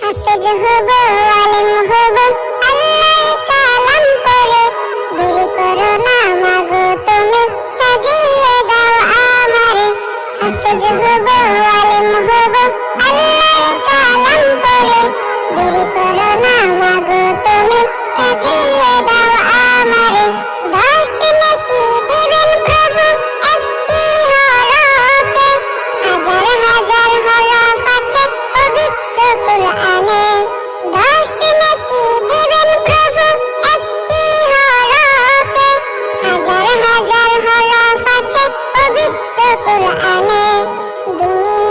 হাফেজ হব, আলেম হব, আল্লাহর কালাম পড়ে। দেরি করো না, মাগো, তুমি সাজিয়ে দাও আমারে। হাফেজ হব জানে দুনিয়া